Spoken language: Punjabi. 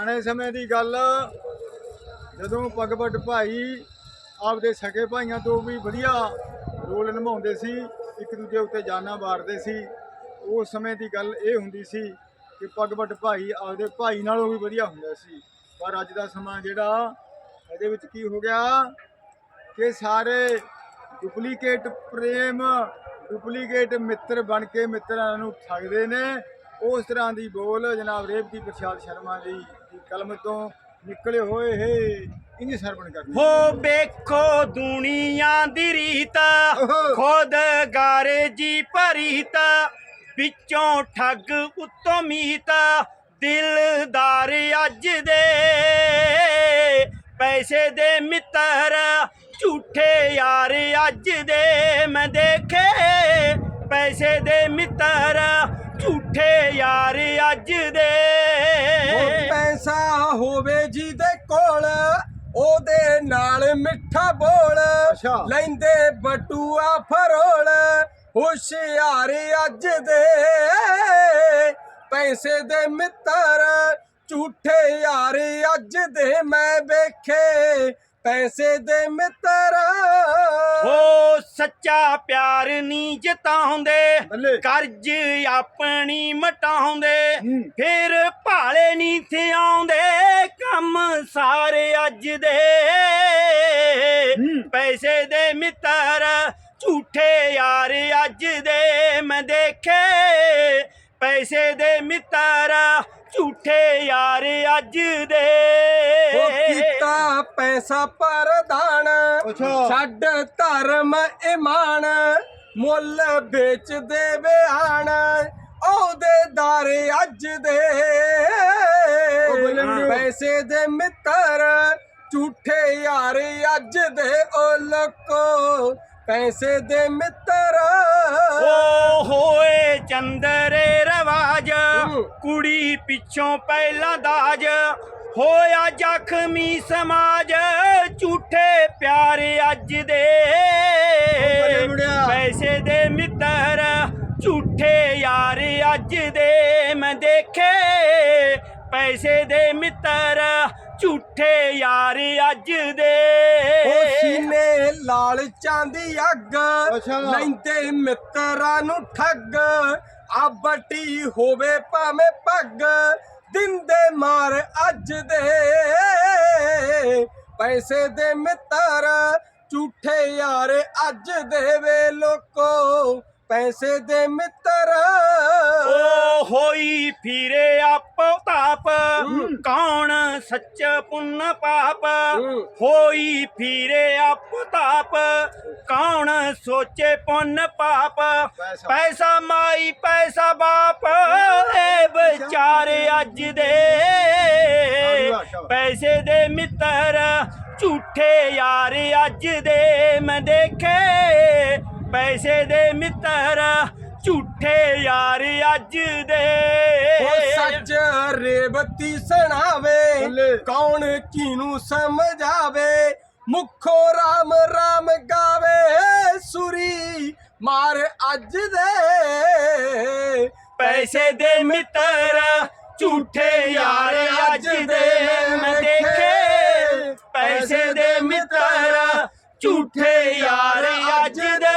ਪੁਰਾਣੇ ਸਮੇਂ ਦੀ ਗੱਲ, ਜਦੋਂ ਪਗਵਟ ਭਾਈ ਆਪਦੇ ਸਕੇ ਭਾਈਆਂ ਤੋਂ ਵੀ ਵਧੀਆ ਰੋਲ ਨਿਭਾਉਂਦੇ ਸੀ, ਇੱਕ ਦੂਜੇ ਉੱਤੇ ਜਾਨਾਂ ਵਾਰਦੇ ਸੀ, ਉਸ ਸਮੇਂ ਦੀ ਗੱਲ ਇਹ ਹੁੰਦੀ ਸੀ ਕਿ ਪਗਵਟ ਭਾਈ ਆਪਦੇ ਭਾਈ ਨਾਲੋਂ ਵੀ ਵਧੀਆ ਹੁੰਦਾ ਸੀ। ਪਰ ਅੱਜ ਦਾ ਸਮਾਂ ਜਿਹੜਾ, ਇਹਦੇ ਵਿੱਚ ਕੀ ਹੋ ਗਿਆ ਕਿ ਸਾਰੇ ਡੁਪਲੀਕੇਟ ਪ੍ਰੇਮ ਡੁਪਲੀਕੇਟ ਮਿੱਤਰ ਬਣ ਕੇ ਮਿੱਤਰਾਂ ਨੂੰ ਠੱਗਦੇ ਨੇ ਉਸ ਤਰ੍ਹਾਂ ਦੀ ਬੋਲ ਜਨਾਬ ਰੇਵਤੀ ਪ੍ਰਸਾਦ ਸ਼ਰਮਾ ਜੀ ਦੀ ਕਲਮ ਤੋਂ ਨਿਕਲੇ ਹੋਏ ਹੈ ਇੰਜ ਸਰਵਣ ਕਰਦੇ ਹੋ ਵੇਖੋ ਦੁਨੀਆ ਦੀ ਰੀਤ। ਖੁਦ ਗਾਰੇ ਜੀ ਭਰੀਤ ਵਿੱਚੋਂ ਠੱਗ ਉੱਤੋਂ ਮੀਤ ਦਿਲਦਾਰ ਅੱਜ ਦੇ। ਪੈਸੇ ਦੇ ਮਿੱਤਰ ਝੂਠੇ ਯਾਰ ਅੱਜ ਦੇ। ਮੈਂ ਦੇਖੇ ਪੈਸੇ ਦੇ ਮਿੱਤਰ ਝੂਠੇ ਯਾਰ ਅੱਜ ਦੇ। ਉਹ ਪੈਸਾ ਹੋਵੇ ਜਿਹਦੇ ਕੋਲ ਉਹਦੇ ਨਾਲ ਮਿੱਠਾ ਬੋਲ। ਲੈਂਦੇ ਬਟੂਆ ਫਰੋਲ ਹੁਸ਼ਿਆਰ ਅੱਜ ਦੇ। ਪੈਸੇ ਦੇ ਮਿੱਤਰ ਝੂਠੇ ਯਾਰ ਅੱਜ ਦੇ ਮੈਂ ਵੇਖੇ। ਪੈਸੇ ਦੇ ਮਿੱਤਰ ਓ ਸੱਚਾ ਪਿਆਰ ਨਹੀਂ ਜਤਾਉਂਦੇ। ਕਰਜ਼ ਆਪਣੀ ਮਟਾਉਂਦੇ ਹੂੰ। ਫਿਰ ਭਾਲੇ ਨਹੀਂ ਥੇ ਆਉਂਦੇ ਕੰਮ ਸਾਰੇ ਅੱਜ ਦੇ ਹੂੰ। ਪੈਸੇ ਦੇ ਮਿੱਤਰ ਝੂਠੇ ਯਾਰ ਅੱਜ ਦੇ ਮੈਂ ਦੇਖੇ ਪੈਸੇ ਦੇ ਮਿੱਤਰ ਝੂਠੇ ਯਾਰ ਅੱਜ ਦੇ ਉਹ ਕੀਤਾ ਪੈਸਾ ਪਰਦਾਨ। ਛੱਡ ਧਰਮ ਇਮਾਨ ਮੁੱਲ ਵੇਚ ਦੇ ਬਿਆਨ ਉਹਦੇ ਦਰ ਅੱਜ ਦੇ। ਪੈਸੇ ਦੇ ਮਿੱਤਰ ਝੂਠੇ ਯਾਰ ਅੱਜ ਦੇ ਉਹ ਲੋਕੋ ਪੈਸੇ ਦੇ ਮਿੱਤਰ ਓ ਹੋਏ ਚੰਦਰੇ ਰਵਾਜ। ਕੁੜੀ ਪਿੱਛੋਂ ਪਹਿਲਾਂ ਦਾਜ ਹੋਇਆ ਜ਼ਖਮੀ ਸਮਾਜ ਝੂਠੇ ਪਿਆਰ ਅੱਜ ਦੇ। ਪੈਸੇ ਦੇ ਮਿੱਤਰ ਝੂਠੇ ਯਾਰ ਅੱਜ ਦੇ ਮੈਂ ਦੇਖੇ ਪੈਸੇ ਦੇ ਮਿੱਤਰ ਝੂਠੇ ਯਾਰ ਅੱਜ ਦੇ ਉਹ ਸੀਨੇ ਲਾਲ ਚਾਂਦੀ ਅੱਗ। ਲੈਂਦੇ ਮਿੱਤਰਾਂ ਨੂੰ ਠੱਗ ਆ ਬੱਟੀ ਹੋਵੇ ਭਾਵੇਂ ਪੱਗ ਦਿੰਦੇ ਮਾਰ ਅੱਜ ਦੇ ਪੈਸੇ ਦੇ ਮਿੱਤਰ ਝੂਠੇ ਯਾਰ ਅੱਜ ਦੇ ਵੇ ਲੋਕੋ ਪੈਸੇ ਦੇ ਮਿੱਤਰ। ਓ ਹੋਈ ਫਿਰੇ ਆਪੋ ਤਾਪ। ਕੌਣ ਸੱਚ ਪੁੰਨ ਪਾਪ। ਹੋਈ ਫਿਰੇ ਆਪੋ ਤਾਪ। ਕੌਣ ਸੋਚੇ ਪੁੰਨ ਪਾਪ? ਪੈਸਾ। ਮਾਈ ਪੈਸਾ ਬਾਪ। ਏ ਵਿਚਾਰੇ ਅੱਜ ਦੇ। ਪੈਸੇ ਦੇ ਮਿੱਤਰ ਝੂਠੇ ਯਾਰ ਅੱਜ ਦੇ। ਮੈਂ ਦੇਖੇ ਪੈਸੇ ਦੇ ਮਿੱਤਰ ਝੂਠੇ ਯਾਰ ਅੱਜ ਦੇ। ਉਹ ਸੱਚ ਰੇਵਤੀ ਸੁਣਾਵੇ ਕੌਣ ਕਿਨੂੰ ਸਮਝਾਵੇ? ਮੁਖੋ ਰਾਮ ਰਾਮ ਗਾਵੇ ਸੁਰੀ ਮਾਰ ਅੱਜ ਦੇ। ਪੈਸੇ ਦੇ ਮਿੱਤਰ ਝੂਠੇ ਯਾਰ ਅੱਜ ਦੇ। ਮੈਂ ਦੇਖੇ ਪੈਸੇ ਦੇ ਮਿੱਤਰ ਝੂਠੇ ਯਾਰ ਅੱਜ ਦੇ।